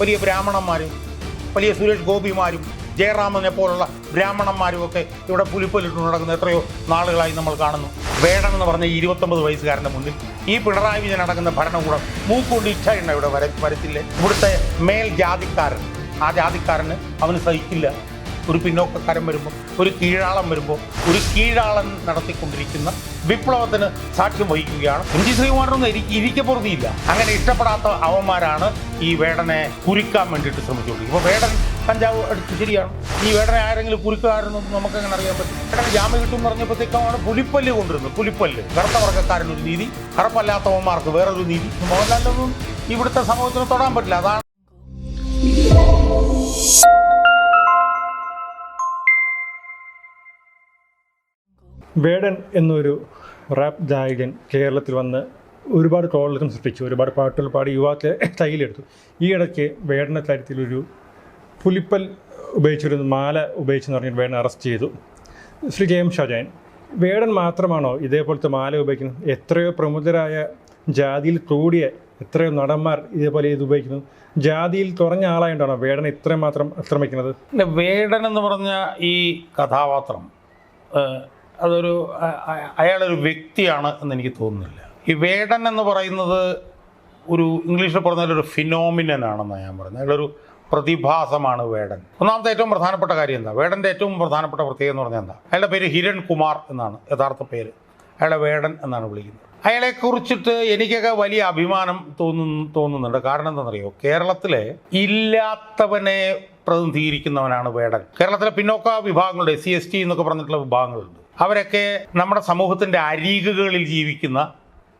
വലിയ ബ്രാഹ്മണന്മാരും വലിയ സുരേഷ് ഗോപിമാരും ജയറാമനെ പോലുള്ള ബ്രാഹ്മണന്മാരും ഒക്കെ ഇവിടെ പുലിപ്പലിട്ട് നടക്കുന്ന എത്രയോ നാളുകളായി നമ്മൾ കാണുന്നു. വേടൻ എന്ന് പറഞ്ഞ ഇരുപത്തൊമ്പത് വയസ്സുകാരന്റെ മുന്നിൽ ഈ പിണറായി വിജയൻ നടക്കുന്ന ഭരണകൂടം മൂക്കൊണ്ട് ഇച്ഛ എണ്ണ ഇവിടെ വര വരത്തില്ലേ ഇവിടുത്തെ മേൽ ജാതിക്കാരൻ ആ ജാതിക്കാരന് അവന് സഹിക്കില്ല. ഒരു പിന്നോക്കക്കാരൻ വരുമ്പോൾ ഒരു കീഴാളം വരുമ്പോൾ ഒരു കീഴാളൻ നടത്തിക്കൊണ്ടിരിക്കുന്ന വിപ്ലവത്തിന് സാക്ഷ്യം വഹിക്കുകയാണ്. എം ജി ശ്രീകുമാരനൊന്നും എനിക്ക് ഇരിക്കപ്പുറത്തിയില്ല അങ്ങനെ ഇഷ്ടപ്പെടാത്ത അവന്മാരാണ് ഈ വേടനെ കുരുക്കാൻ വേണ്ടിയിട്ട് ശ്രമിച്ചുകൊണ്ടിരിക്കുന്നത്. ഇപ്പോൾ വേടൻ കഞ്ചാവ് എടുത്ത് ശരിയാണ്. ഈ വേടനെ ആരെങ്കിലും കുരുക്കാരെന്നൊന്നും നമുക്ക് അങ്ങനെ അറിയാൻ പറ്റും? വേടനെ ജാമ്യം കിട്ടും എന്ന് പറഞ്ഞപ്പോഴത്തേക്കാണ് പുലിപ്പല്ല് കൊണ്ടിരുന്നത് പുലിപ്പല്ല്. കറുത്ത വർഗക്കാരനൊരു നീതി കറുപ്പല്ലാത്തവന്മാർക്ക് വേറൊരു നീതി. മോഹൻലാലിനൊന്നും ഇവിടുത്തെ സമൂഹത്തിന് തൊടാൻ പറ്റില്ല. അതാണ് വേടൻ എന്നൊരു റാപ്പ് ഗായകൻ കേരളത്തിൽ വന്ന് ഒരുപാട് ട്രോളുകൾ സൃഷ്ടിച്ചു. ഒരുപാട് പാട്ടുകൾ പാടി യുവാക്കളെ കയ്യിലെടുത്തു ഈ ഇടയ്ക്ക് വേടന്റെ കാര്യത്തിലൊരു പുലിപ്പൽ ഉപയോഗിച്ചൊരു മാല ഉപയോഗിച്ചെന്ന് പറഞ്ഞിട്ട് വേടൻ അറസ്റ്റ് ചെയ്തു. ശ്രീ ജെ എം വേടൻ മാത്രമാണോ ഇതേപോലത്തെ മാല ഉപയോഗിക്കുന്നത്? എത്രയോ പ്രമുഖരായ ജാതിയിൽ കൂടിയ എത്രയോ നടന്മാർ ഇതേപോലെ ഇത് ഉപയോഗിക്കുന്നു. ജാതിയിൽ കുറഞ്ഞ ആളായതുകൊണ്ടാണോ ഇത്രയും മാത്രം ആക്രമിക്കുന്നത് വേടൻ എന്ന് പറഞ്ഞ ഈ കഥാപാത്രം അതൊരു അയാളൊരു വ്യക്തിയാണ് എന്ന് എനിക്ക് തോന്നുന്നില്ല. ഈ വേടൻ എന്ന് പറയുന്നത് ഒരു ഇംഗ്ലീഷിൽ പറഞ്ഞാൽ ഒരു ഫിനോമിനൻ ആണെന്നാണ് ഞാൻ പറയുന്നത്. അയാളൊരു പ്രതിഭാസമാണ് വേടൻ. ഒന്നാമത്തെ ഏറ്റവും പ്രധാനപ്പെട്ട കാര്യം എന്താ? വേടന്റെ ഏറ്റവും പ്രധാനപ്പെട്ട പ്രത്യേകത എന്ന് പറഞ്ഞാൽ എന്താ? അയാളുടെ പേര് ഹിരൺ കുമാർ എന്നാണ് യഥാർത്ഥ പേര്. അയാളെ വേടൻ എന്നാണ് വിളിക്കുന്നത്. അയാളെ കുറിച്ചിട്ട് എനിക്കൊക്കെ വലിയ അഭിമാനം തോന്നുന്നു തോന്നുന്നുണ്ട്. കാരണം എന്താണെന്നറിയോ? കേരളത്തിലെ ഇല്ലാത്തവനെ പ്രതിനിധീകരിക്കുന്നവനാണ് വേടൻ. കേരളത്തിലെ പിന്നോക്ക വിഭാഗങ്ങളുണ്ട് സി എസ് ടി എന്നൊക്കെ പറഞ്ഞിട്ടുള്ള വിഭാഗങ്ങളുണ്ട്. അവരൊക്കെ നമ്മുടെ സമൂഹത്തിന്റെ അരികുകളിൽ ജീവിക്കുന്ന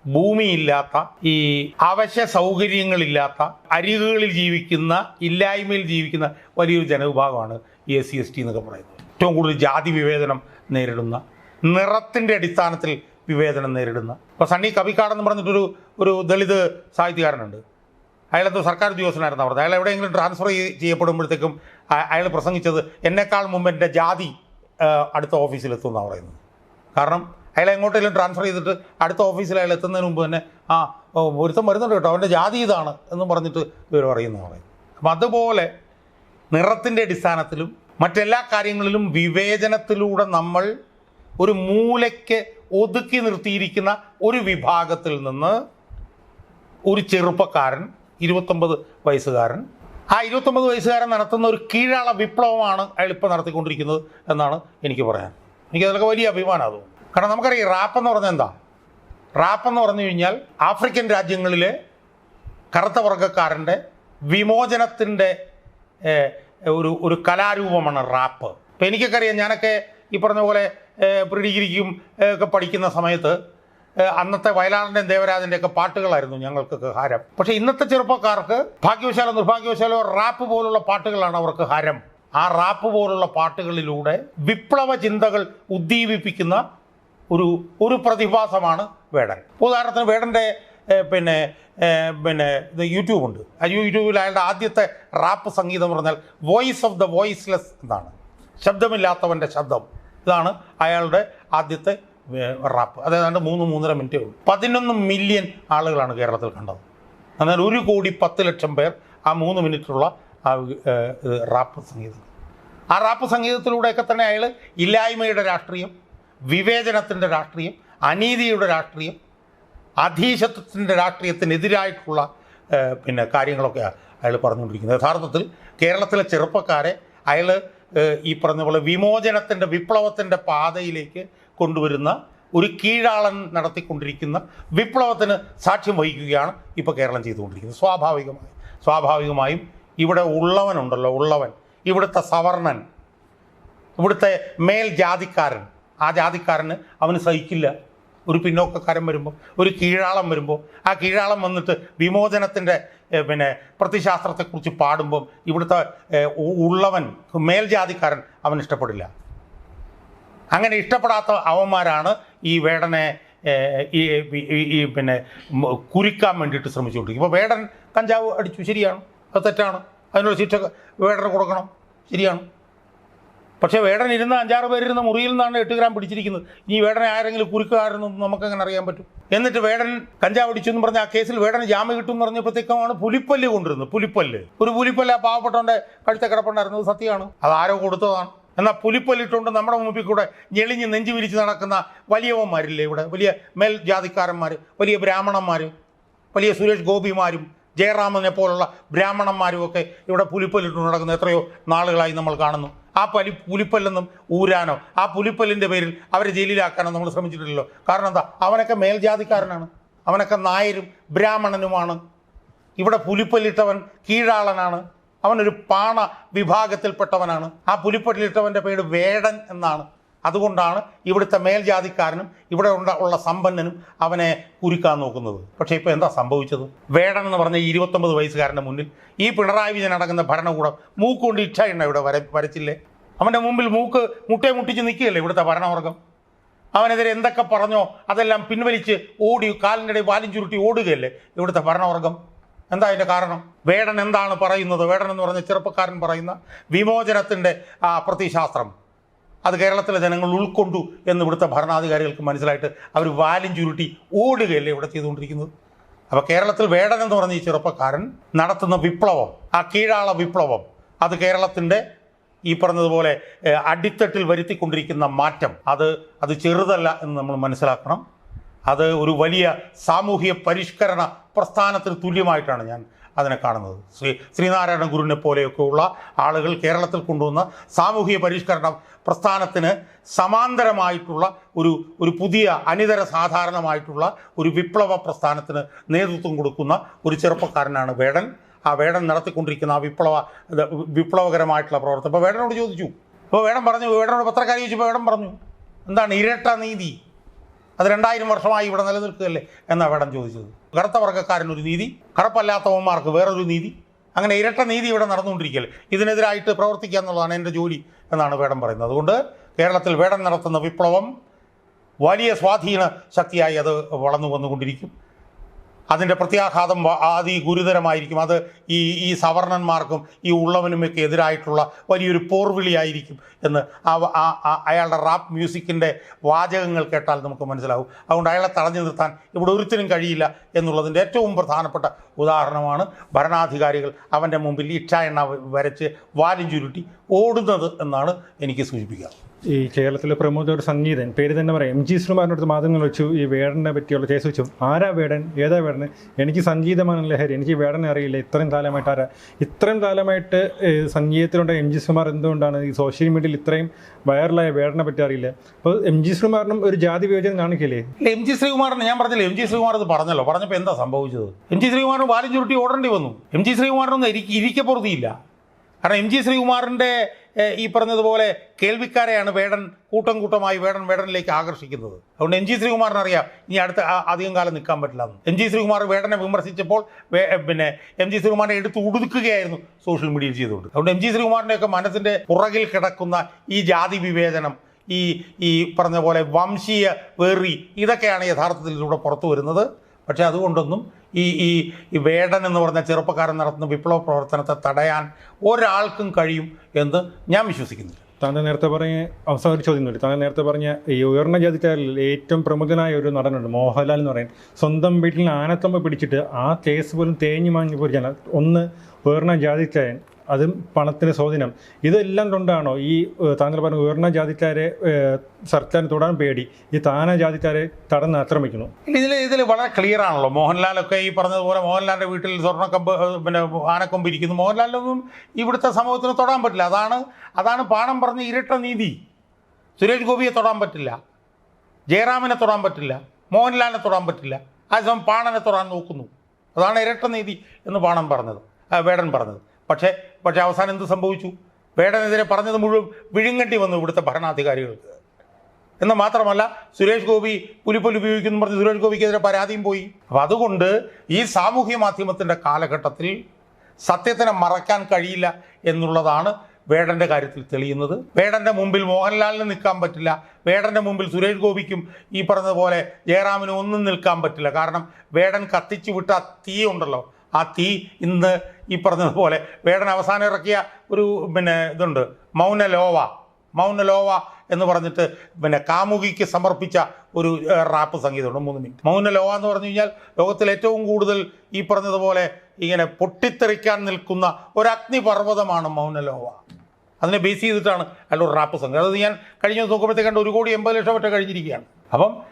ഭൂമിയില്ലാത്ത ഈ അവശ്യ സൗകര്യങ്ങളില്ലാത്ത അരികുകളിൽ ജീവിക്കുന്ന ഇല്ലായ്മയിൽ ജീവിക്കുന്ന വലിയൊരു ജനവിഭാഗമാണ് എസ് സി എസ് ടി എന്നൊക്കെ പറയുന്നത്. ഏറ്റവും കൂടുതൽ ജാതി വിവേചനം നേരിടുന്ന നിറത്തിന്റെ അടിസ്ഥാനത്തിൽ വിവേചനം നേരിടുന്ന. ഇപ്പോൾ സണ്ണി കവിക്കാടെന്ന് പറഞ്ഞിട്ടൊരു ഒരു ദളിത് സാഹിത്യകാരനുണ്ട്. അയാളെന്തോ സർക്കാർ ഉദ്യോഗസ്ഥനായിരുന്നു അവിടെ. അയാൾ എവിടെയെങ്കിലും ട്രാൻസ്ഫർ ചെയ്യപ്പെടുമ്പോഴത്തേക്കും അയാൾ പ്രസംഗിച്ചത് എന്നെക്കാൾ മുമ്പ് എന്റെ ജാതി അടുത്ത ഓഫീസിലെത്തുമെന്നാണ് പറയുന്നത്. കാരണം അയാളെ എങ്ങോട്ടെങ്കിലും ട്രാൻസ്ഫർ ചെയ്തിട്ട് അടുത്ത ഓഫീസിൽ അയാൾ എത്തുന്നതിന് മുമ്പ് തന്നെ ആ ഒരുത്തം വരുന്നുണ്ട് കേട്ടോ അവന്റെ ജാതി ഇതാണ് എന്ന് പറഞ്ഞിട്ട് ഇവർ പറയുന്നു പറയും അപ്പം അതുപോലെ നിറത്തിന്റെ അടിസ്ഥാനത്തിലും മറ്റെല്ലാ കാര്യങ്ങളിലും വിവേചനത്തിലൂടെ നമ്മൾ ഒരു മൂലയ്ക്ക് ഒതുക്കി നിർത്തിയിരിക്കുന്ന ഒരു വിഭാഗത്തിൽ നിന്ന് ഒരു ചെറുപ്പക്കാരൻ ഇരുപത്തൊമ്പത് വയസ്സുകാരൻ ആ ഇരുപത്തൊമ്പത് വയസ്സുകാരൻ നടത്തുന്ന ഒരു കീഴാള വിപ്ലവമാണ് അയാൾ ഇപ്പോൾ നടത്തിക്കൊണ്ടിരിക്കുന്നത് എന്നാണ് എനിക്ക് പറയാൻ. എനിക്ക് അതിലൊക്കെ വലിയ അഭിമാനം അത് കാരണം നമുക്കറിയാം റാപ്പ് എന്ന് പറഞ്ഞാൽ എന്താ? റാപ്പ് എന്ന് പറഞ്ഞു കഴിഞ്ഞാൽ ആഫ്രിക്കൻ രാജ്യങ്ങളിലെ കറുത്ത വർഗക്കാരന്റെ വിമോചനത്തിന്റെ ഒരു ഒരു കലാരൂപമാണ് റാപ്പ്. ഇപ്പം എനിക്കൊക്കെ അറിയാം ഞാനൊക്കെ ഈ പറഞ്ഞ പോലെ പ്രീഡിഗ്രിക്കും ഒക്കെ പഠിക്കുന്ന സമയത്ത് അന്നത്തെ വയലാറിന്റെയും ദേവരാജന്റെയൊക്കെ പാട്ടുകളായിരുന്നു ഞങ്ങൾക്കൊക്കെ ഹാരം. പക്ഷേ ഇന്നത്തെ ചെറുപ്പക്കാർക്ക് ഭാഗ്യവശാലോ നിർഭാഗ്യവശാലോ റാപ്പ് പോലുള്ള പാട്ടുകളാണ് അവർക്ക് ഹാരം. ആ റാപ്പ് പോലുള്ള പാട്ടുകളിലൂടെ വിപ്ലവ ചിന്തകൾ ഉദ്ദീപിപ്പിക്കുന്ന ഒരു ഒരു പ്രതിഭാസമാണ് വേടൻ. ഉദാഹരണത്തിന് വേടന്റെ പിന്നെ പിന്നെ ഇത് യൂട്യൂബ് ഉണ്ട്. ആ യൂട്യൂബിൽ അയാളുടെ ആദ്യത്തെ റാപ്പ് സംഗീതം പറഞ്ഞാൽ വോയിസ് ഓഫ് ദ വോയിസ്ലെസ് എന്നാണ്. ശബ്ദമില്ലാത്തവന്റെ ശബ്ദം. ഇതാണ് അയാളുടെ ആദ്യത്തെ റാപ്പ് അതായത് മൂന്ന് മൂന്നര മിനിറ്റേ ഉള്ളൂ. പതിനൊന്ന് മില്യൺ ആളുകളാണ് കേരളത്തിൽ കണ്ടത്. എന്നാൽ ഒരു കോടി പത്ത് ലക്ഷം പേർ ആ മൂന്ന് മിനിറ്റുള്ള ആ റാപ്പ് സംഗീതം. ആ റാപ്പ് സംഗീതത്തിലൂടെയൊക്കെ തന്നെ അയാൾ ഇല്ലായ്മയുടെ രാഷ്ട്രീയം വിവേചനത്തിന്റെ രാഷ്ട്രീയം അനീതിയുടെ രാഷ്ട്രീയം അധീശത്വത്തിന്റെ രാഷ്ട്രീയത്തിനെതിരായിട്ടുള്ള പിന്നെ കാര്യങ്ങളൊക്കെ അയാൾ പറഞ്ഞുകൊണ്ടിരിക്കുന്നത്. യഥാർത്ഥത്തിൽ കേരളത്തിലെ ചെറുപ്പക്കാരെ അയാൾ ഈ പറഞ്ഞ പോലെ വിമോചനത്തിന്റെ വിപ്ലവത്തിന്റെ പാതയിലേക്ക് കൊണ്ടുവരുന്ന ഒരു കീഴാളൻ നടത്തിക്കൊണ്ടിരിക്കുന്ന വിപ്ലവത്തിന് സാക്ഷ്യം വഹിക്കുകയാണ് ഇപ്പോൾ കേരളം ചെയ്തുകൊണ്ടിരിക്കുന്നത്. സ്വാഭാവികമായി സ്വാഭാവികമായും ഇവിടെ ഉള്ളവനുണ്ടല്ലോ ഉള്ളവൻ. ഇവിടുത്തെ സവർണൻ ഇവിടുത്തെ മേൽ ജാതിക്കാരൻ ആ ജാതിക്കാരന് അവന് സഹിക്കില്ല. ഒരു പിന്നോക്കക്കാരൻ വരുമ്പോൾ ഒരു കീഴാളം വരുമ്പോൾ ആ കീഴാളം വന്നിട്ട് വിമോചനത്തിന്റെ പിന്നെ പ്രതിശാസ്ത്രത്തെക്കുറിച്ച് പാടുമ്പം ഇവിടുത്തെ ഉള്ളവൻ മേൽജാതിക്കാരൻ അവൻ ഇഷ്ടപ്പെടില്ല. അങ്ങനെ ഇഷ്ടപ്പെടാത്ത അവന്മാരാണ് ഈ വേടനെ ഈ പിന്നെ കുരുക്കാൻ വേണ്ടിയിട്ട് ശ്രമിച്ചുകൊണ്ടിരിക്കും. ഇപ്പോൾ വേടൻ കഞ്ചാവ് അടിച്ചു ശരിയാണ്. അത് തെറ്റാണ്. അതിനുള്ള ശിക്ഷ വേടന് കൊടുക്കണം ശരിയാണ്. പക്ഷേ വേടൻ ഇരുന്ന അഞ്ചാറ് പേരിരുന്ന മുറിയിൽ നിന്നാണ് എട്ട് ഗ്രാം പിടിച്ചിരിക്കുന്നത്. ഇനി വേടനെ ആരെങ്കിലും കുരുക്കാരെന്നൊന്നും നമുക്കെങ്ങനെ അറിയാൻ പറ്റും. എന്നിട്ട് വേടൻ കഞ്ചാവ് അടിച്ചു എന്ന് പറഞ്ഞ ആ കേസിൽ വേടന് ജാമ്യം കിട്ടും എന്ന് പറഞ്ഞപ്പോഴത്തേക്കാണ് പുലിപ്പല്ല് കൊണ്ടിരുന്നത് പുലിപ്പല്ല്. ഒരു പുലിപ്പല്ല് ആ പാവപ്പെട്ടവന്റെ കഴുത്തെ കിടപ്പുണ്ടായിരുന്നത് സത്യമാണ്. അത് ആരോ കൊടുത്തതാണ്. എന്നാൽ പുലിപ്പൊലിട്ടുകൊണ്ട് നമ്മുടെ മുമ്പിൽ കൂടെ ഞെളിഞ്ഞ് നെഞ്ചു വിരിച്ച് നടക്കുന്ന വലിയവന്മാരില്ലേ ഇവിടെ? വലിയ മേൽ ജാതിക്കാരന്മാർ വലിയ ബ്രാഹ്മണന്മാർ വലിയ സുരേഷ് ഗോപിമാരും ജയറാമനെ പോലുള്ള ബ്രാഹ്മണന്മാരും ഒക്കെ ഇവിടെ പുലിപ്പല്ലിട്ട് നടക്കുന്ന. എത്രയോ നാളുകളായി നമ്മൾ കാണുന്നു. ആ പലി പുലിപ്പല്ലെന്നും ഊരാനോ ആ പുലിപ്പല്ലിന്റെ പേരിൽ അവരെ ജയിലിലാക്കാനോ നമ്മൾ ശ്രമിച്ചിട്ടില്ലല്ലോ. കാരണം എന്താ? അവനൊക്കെ മേൽജാതിക്കാരനാണ്. അവനൊക്കെ നായരും ബ്രാഹ്മണനുമാണ്. ഇവിടെ പുലിപ്പല്ലിട്ടവൻ കീഴാളനാണ്. അവനൊരു പാണ വിഭാഗത്തിൽപ്പെട്ടവനാണ്. ആ പുലിപ്പട്ടിലിട്ടവന്റെ പേര് വേടൻ എന്നാണ്. അതുകൊണ്ടാണ് ഇവിടുത്തെ മേൽജാതിക്കാരനും ഇവിടെ ഉണ്ട ഉള്ള സമ്പന്നനും അവനെ കുരുക്കാൻ നോക്കുന്നത്. പക്ഷേ ഇപ്പോൾ എന്താ സംഭവിച്ചത്? വേടൻ എന്ന് പറഞ്ഞ ഈ ഇരുപത്തൊമ്പത് വയസ്സുകാരന്റെ മുന്നിൽ ഈ പിണറായി വിജയൻ അടങ്ങുന്ന ഭരണകൂടം മൂക്കുകൊണ്ട് ഇച്ഛ എണ്ണ ഇവിടെ വര വരച്ചില്ലേ? അവന്റെ മുമ്പിൽ മൂക്ക് മുട്ടേ മുട്ടിച്ച് നിൽക്കുകയല്ലേ ഇവിടുത്തെ ഭരണവർഗം? അവനെതിരെ എന്തൊക്കെ പറഞ്ഞോ അതെല്ലാം പിൻവലിച്ച് ഓടി കാലിന്റെ വാലും ചുരുട്ടി ഓടുകയല്ലേ ഇവിടുത്തെ ഭരണവർഗം? എന്താ അതിന്റെ കാരണം? വേടൻ എന്താണ് പറയുന്നത്? വേടൻ എന്ന് പറഞ്ഞ ചെറുപ്പക്കാരൻ പറയുന്ന വിമോചനത്തിന്റെ ആ പ്രതിശാസ്ത്രം അത് കേരളത്തിലെ ജനങ്ങൾ ഉൾക്കൊണ്ടു എന്ന് ഇവിടുത്തെ ഭരണാധികാരികൾക്ക് മനസ്സിലായിട്ട് അവർ വാലും ചുരുട്ടി ഓടുകയല്ലേ ഇവിടെ ചെയ്തുകൊണ്ടിരിക്കുന്നത്. അപ്പോൾ കേരളത്തിൽ വേടൻ എന്ന് പറഞ്ഞ ഈ ചെറുപ്പക്കാരൻ നടത്തുന്ന വിപ്ലവം ആ കീഴാള വിപ്ലവം അത് കേരളത്തിന്റെ ഈ പറഞ്ഞതുപോലെ അടിത്തട്ടിൽ വരുത്തിക്കൊണ്ടിരിക്കുന്ന മാറ്റം. അത് അത് ചെറുതല്ല എന്ന് നമ്മൾ മനസ്സിലാക്കണം. അത് ഒരു വലിയ സാമൂഹിക പരിഷ്കരണ പ്രസ്ഥാനത്തിന് തുല്യമായിട്ടാണ് ഞാൻ അതിനെ കാണുന്നത്. ശ്രീ ശ്രീനാരായണ ഗുരുവിനെ പോലെയൊക്കെയുള്ള ആളുകൾ കേരളത്തിൽ കൊണ്ടുവന്ന സാമൂഹിക പരിഷ്കരണ പ്രസ്ഥാനത്തിന് സമാന്തരമായിട്ടുള്ള ഒരു ഒരു പുതിയ അനിതര സാധാരണമായിട്ടുള്ള ഒരു വിപ്ലവ പ്രസ്ഥാനത്തിന് നേതൃത്വം കൊടുക്കുന്ന ഒരു ചെറുപ്പക്കാരനാണ് വേടൻ. ആ വേടൻ നടത്തിക്കൊണ്ടിരിക്കുന്ന ആ വിപ്ലവ വിപ്ലവകരമായിട്ടുള്ള പ്രവർത്തനം. അപ്പോൾ വേടനോട് ചോദിച്ചു. അപ്പോൾ വേടൻ പറഞ്ഞു വേടനോട് പത്രക്കാരി ചോദിച്ചപ്പോൾ വേടൻ പറഞ്ഞു എന്താണ് ഇരട്ട നീതി? അത് രണ്ടായിരം വർഷമായി ഇവിടെ നിലനിൽക്കുകയല്ലേ എന്നാണ് വേടം ചോദിച്ചത്. കറുത്ത വർഗക്കാരനൊരു നീതി കറുപ്പല്ലാത്തവന്മാർക്ക് വേറൊരു നീതി. അങ്ങനെ ഇരട്ട നീതി ഇവിടെ നടന്നുകൊണ്ടിരിക്കുകയല്ലേ. ഇതിനെതിരായിട്ട് പ്രവർത്തിക്കുക എന്നുള്ളതാണ് എന്റെ ജോലി എന്നാണ് വേടം പറയുന്നത്. അതുകൊണ്ട് കേരളത്തിൽ വേടം നടത്തുന്ന വിപ്ലവം വലിയ സ്വാധീന ശക്തിയായി അത് വളർന്നു വന്നുകൊണ്ടിരിക്കും. അതിന്റെ പ്രത്യാഘാതം അതി ഗുരുതരമായിരിക്കും. അത് ഈ ഈ സവർണന്മാർക്കും ഈ ഉള്ളവനുമൊക്കെ എതിരായിട്ടുള്ള വലിയൊരു പോർവിളിയായിരിക്കും എന്ന് അയാളുടെ റാപ്പ് മ്യൂസിക്കിന്റെ വാചകങ്ങൾ കേട്ടാൽ നമുക്ക് മനസ്സിലാവും. അതുകൊണ്ട് അയാളെ തടഞ്ഞു നിർത്താൻ ഇവിടെ ഒരുത്തിനും കഴിയില്ല എന്നുള്ളതിന്റെ ഏറ്റവും പ്രധാനപ്പെട്ട ഉദാഹരണമാണ് ഭരണാധികാരികൾ അവന്റെ മുമ്പിൽ ഇച്ഛ എണ്ണ വരച്ച് വാലും ചുരുട്ടി ഓടുന്നത് എന്നാണ് എനിക്ക് സൂചിപ്പിക്കുക ഈ കേരളത്തിലെ പ്രമുഖ ഒരു സംഗീതൻ പേര് തന്നെ പറയാം. എം ജി ശ്രീമാരുടെ അടുത്ത് മാധ്യമങ്ങൾ വെച്ചു ഈ വേടനെ പറ്റിയുള്ള കേസ് വെച്ചു. ആരാ വേടൻ? ഏതാ വേടൻ എനിക്ക് സംഗീതമാണ് ലഹരി. എനിക്ക് വേടനെ അറിയില്ല. ഇത്രയും കാലമായിട്ട് ആരാ? ഇത്രയും കാലമായിട്ട് സംഗീതത്തിലുണ്ട് എം ജി ശ്രീമാർ എന്തുകൊണ്ടാണ് ഈ സോഷ്യൽ മീഡിയയിൽ ഇത്രയും വൈറലായ വേടനെ പറ്റി അറിയില്ല? അപ്പോൾ എം ജി ശ്രീമാറിനും ഒരു ജാതി വിവേചനം കാണിക്കില്ലേ? എം ജി ശ്രീകുമാറിന് ഞാൻ പറഞ്ഞില്ല എം ജി ശ്രീകുമാർ ഇത് പറഞ്ഞല്ലോ. പറഞ്ഞപ്പോൾ എന്താ സംഭവിച്ചത്? എം ജി ശ്രീകുമാറിന് വാലും ചുരുട്ടി ഓടേണ്ടി വന്നു. എം ജി ശ്രീകുമാറിനൊന്നും ഇരിക്കപ്പുറത്തിയില്ല കാരണം എം ജി ശ്രീകുമാറിന്റെ ഈ പറഞ്ഞതുപോലെ കേൾവിക്കാരെയാണ് വേടൻ കൂട്ടം കൂട്ടമായി വേടൻ വേടനിലേക്ക് ആകർഷിക്കുന്നത്. അതുകൊണ്ട് എം ജി ശ്രീകുമാറിന് അറിയാം ഇനി അടുത്ത അധികം കാലം നിൽക്കാൻ പറ്റില്ല എന്ന്. ജി ശ്രീകുമാർ വേടനെ വിമർശിച്ചപ്പോൾ പിന്നെ എം ജി ശ്രീകുമാറിനെ എടുത്ത് ഉടുക്കുകയായിരുന്നു സോഷ്യൽ മീഡിയയിൽ ചെയ്തുകൊണ്ട്. അതുകൊണ്ട് എം ജി ശ്രീകുമാറിന്റെയൊക്കെ മനസ്സിന്റെ പുറകിൽ കിടക്കുന്ന ഈ ജാതി വിവേചനം ഈ ഈ പറഞ്ഞ പോലെ വംശീയ വേറി ഇതൊക്കെയാണ് യഥാർത്ഥത്തിൽ ഇതിലൂടെ പുറത്തു വരുന്നത്. പക്ഷേ അതുകൊണ്ടൊന്നും ഈ ഈ വേടൻ എന്ന് പറഞ്ഞ ചെറുപ്പക്കാരൻ നടത്തുന്ന വിപ്ലവ പ്രവർത്തനത്തെ തടയാൻ ഒരാൾക്കും കഴിയും എന്ന് ഞാൻ വിശ്വസിക്കുന്നില്ല. താങ്കൾ നേരത്തെ പറഞ്ഞ അവസാന ചോദ്യം താങ്കൾ നേരത്തെ പറഞ്ഞ ഈ ഉയർന്ന ജാതിക്കാരിൽ ഏറ്റവും പ്രമുഖനായ ഒരു നടനുണ്ട് മോഹൻലാൽ എന്ന് പറയാൻ സ്വന്തം വീട്ടിൽ ആനത്തമ്പ പിടിച്ചിട്ട് ആ കേസ് പോലും തേഞ്ഞു മാങ്ങി പോയി ഒന്ന് ഉയർന്ന ജാതിക്കാരൻ. അതും പണത്തിന് സ്വാധീനം. ഇതെല്ലാം കൊണ്ടാണോ ഈ താങ്കൾ പറഞ്ഞ ഉയർന്ന ജാതിക്കാരെ സർക്കാരിന് തൊടാൻ പേടി ഈ താന ജാതിക്കാരെ തടന്ന് ആക്രമിക്കുന്നു? ഇതിൽ ഇതിൽ വളരെ ക്ലിയർ ആണല്ലോ. മോഹൻലാലൊക്കെ ഈ പറഞ്ഞതുപോലെ മോഹൻലാലിന്റെ വീട്ടിൽ സ്വർണക്കമ്പ് പിന്നെ ആനക്കൊമ്പ് ഇരിക്കുന്നു. മോഹൻലാലിനൊന്നും ഇവിടുത്തെ സമൂഹത്തിന് തൊടാൻ പറ്റില്ല. അതാണ് അതാണ് പാണം പറഞ്ഞ ഇരട്ട നീതി. സുരേഷ് ഗോപിയെ തൊടാൻ പറ്റില്ല. ജയറാമിനെ തൊടാൻ പറ്റില്ല. മോഹൻലാലിനെ തൊടാൻ പറ്റില്ല. അതേസമയം പാണനെ തൊടാൻ നോക്കുന്നു. അതാണ് ഇരട്ട നീതി എന്ന് പാണം പറഞ്ഞത് വേടൻ പറഞ്ഞത്. പക്ഷേ പക്ഷേ അവസാനം എന്ത് സംഭവിച്ചു? വേടനെതിരെ പറഞ്ഞത് മുഴുവൻ വിഴുങ്ങട്ടി വന്നു ഇവിടുത്തെ ഭരണാധികാരികൾക്ക് എന്ന് മാത്രമല്ല സുരേഷ് ഗോപി പുലിപ്പൊലി ഉപയോഗിക്കുന്നു പറഞ്ഞ് സുരേഷ് ഗോപിക്കെതിരെ പരാതിയും പോയി. അപ്പം അതുകൊണ്ട് ഈ സാമൂഹ്യ മാധ്യമത്തിന്റെ കാലഘട്ടത്തിൽ സത്യത്തിനെ മറക്കാൻ കഴിയില്ല എന്നുള്ളതാണ് വേടന്റെ കാര്യത്തിൽ തെളിയുന്നത്. വേടന്റെ മുമ്പിൽ മോഹൻലാലിന് നിൽക്കാൻ പറ്റില്ല. വേടന്റെ മുമ്പിൽ സുരേഷ് ഗോപിക്കും ഈ പറഞ്ഞതുപോലെ ജയറാമിനും ഒന്നും നിൽക്കാൻ പറ്റില്ല. കാരണം വേടൻ കത്തിച്ചു വിട്ട തീ ഉണ്ടല്ലോ. ആ തീ ഇന്ന് ഈ പറഞ്ഞതുപോലെ വേടൻ അവസാനം ഇറക്കിയ ഒരു പിന്നെ ഇതുണ്ട് മൗനലോവ മൗനലോവ എന്ന് പറഞ്ഞിട്ട് പിന്നെ കാമുകിക്ക് സമർപ്പിച്ച ഒരു റാപ്പ് സംഗീതമുണ്ട്. മൂന്ന് മിനിറ്റ്. മൗനലോവ എന്ന് പറഞ്ഞു കഴിഞ്ഞാൽ ലോകത്തിൽ ഏറ്റവും കൂടുതൽ ഈ പറഞ്ഞതുപോലെ ഇങ്ങനെ പൊട്ടിത്തെറിക്കാൻ നിൽക്കുന്ന ഒരു അഗ്നിപർവതമാണ് മൗനലോവ. അതിനെ ബേസ് ചെയ്തിട്ടാണ് അല്ലൊരു റാപ്പ് സംഗീതം. അത് ഞാൻ കഴിഞ്ഞ ദിവസം നോക്കുമ്പോഴത്തേക്കണ്ട് ഒരു കോടി എൺപത് ലക്ഷം ഒറ്റ കഴിഞ്ഞിരിക്കുകയാണ്. അപ്പം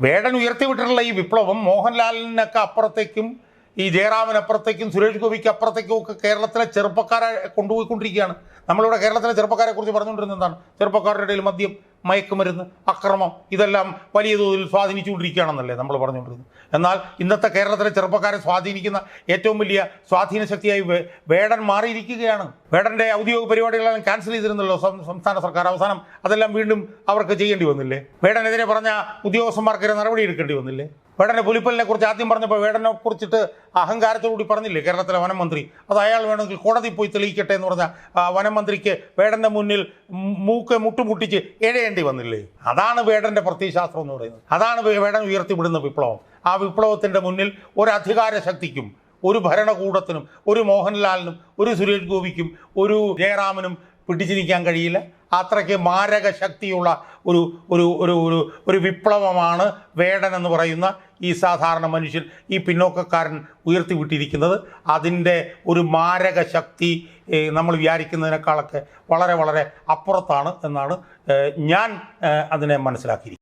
വേടൻ ഉയർത്തിവിട്ടിട്ടുള്ള ഈ വിപ്ലവം മോഹൻലാലിനൊക്കെ അപ്പുറത്തേക്കും ഈ ജയറാമിനപ്പുറത്തേക്കും സുരേഷ് ഗോപിക്ക് അപ്പുറത്തേക്കും ഒക്കെ കേരളത്തിലെ ചെറുപ്പക്കാരെ കൊണ്ടുപോയിക്കൊണ്ടിരിക്കുകയാണ്. നമ്മളിവിടെ കേരളത്തിലെ ചെറുപ്പക്കാരെ കുറിച്ച് പറഞ്ഞുകൊണ്ടിരുന്ന എന്താണ്? ചെറുപ്പക്കാരുടെ ഇടയിൽ മദ്യം മയക്കുമരുന്ന് അക്രമം ഇതെല്ലാം വലിയ തോതിൽ സ്വാധീനിച്ചുകൊണ്ടിരിക്കുകയാണെന്നല്ലേ നമ്മൾ പറഞ്ഞുകൊണ്ടിരുന്നത്. എന്നാൽ ഇന്നത്തെ കേരളത്തിലെ ചെറുപ്പക്കാരെ സ്വാധീനിക്കുന്ന ഏറ്റവും വലിയ സ്വാധീന ശക്തിയായി വേടൻ മാറിയിരിക്കുകയാണ്. വേടന്റെ ഔദ്യോഗിക പരിപാടികളെല്ലാം ക്യാൻസൽ ചെയ്തിരുന്നല്ലോ സംസ്ഥാന സർക്കാർ. അവസാനം അതെല്ലാം വീണ്ടും അവർക്ക് ചെയ്യേണ്ടി വന്നില്ലേ? വേടനെതിരെ പറഞ്ഞ ഉദ്യോഗസ്ഥന്മാർക്കെതിരെ നടപടി എടുക്കേണ്ടി വന്നില്ലേ? വേടന്റെ പുലിപ്പലിനെ കുറിച്ച് ആദ്യം പറഞ്ഞപ്പോൾ വേടനെ കുറിച്ചിട്ട് അഹങ്കാരത്തോടുകൂടി പറഞ്ഞില്ലേ കേരളത്തിലെ വനമന്ത്രി? അത് അയാൾ വേണമെങ്കിൽ കോടതി പോയി തെളിയിക്കട്ടെ എന്ന് പറഞ്ഞ വനമന്ത്രിക്ക് വനം മന്ത്രിക്ക് വേടന്റെ മുന്നിൽ മൂക്ക് മുട്ടുമുട്ടിച്ച് എഴയേണ്ടി വന്നില്ലേ? അതാണ് വേടന്റെ പ്രത്യയശാസ്ത്രം എന്ന് പറയുന്നത്. അതാണ് വേടൻ ഉയർത്തിവിടുന്ന വിപ്ലവം. ആ വിപ്ലവത്തിന്റെ മുന്നിൽ ഒരു അധികാര ശക്തിക്കും ഒരു ഭരണകൂടത്തിനും ഒരു മോഹൻലാലിനും ഒരു സുരേഷ് ഗോപിക്കും ഒരു ജയറാമിനും പിടിച്ചിരിക്കാൻ കഴിയില്ല. അത്രയ്ക്ക് മാരക ശക്തിയുള്ള ഒരു ഒരു ഒരു ഒരു ഒരു വിപ്ലവമാണ് വേടൻ എന്ന് പറയുന്ന ഈ സാധാരണ മനുഷ്യൻ ഈ പിന്നോക്കക്കാരൻ ഉയർത്തിവിട്ടിരിക്കുന്നത്. അതിന്റെ ഒരു മാരക ശക്തി നമ്മൾ വിചാരിക്കുന്നതിനേക്കാളൊക്കെ വളരെ വളരെ അപ്പുറത്താണ് എന്നാണ് ഞാൻ അതിനെ മനസ്സിലാക്കിയിരിക്കുന്നത്.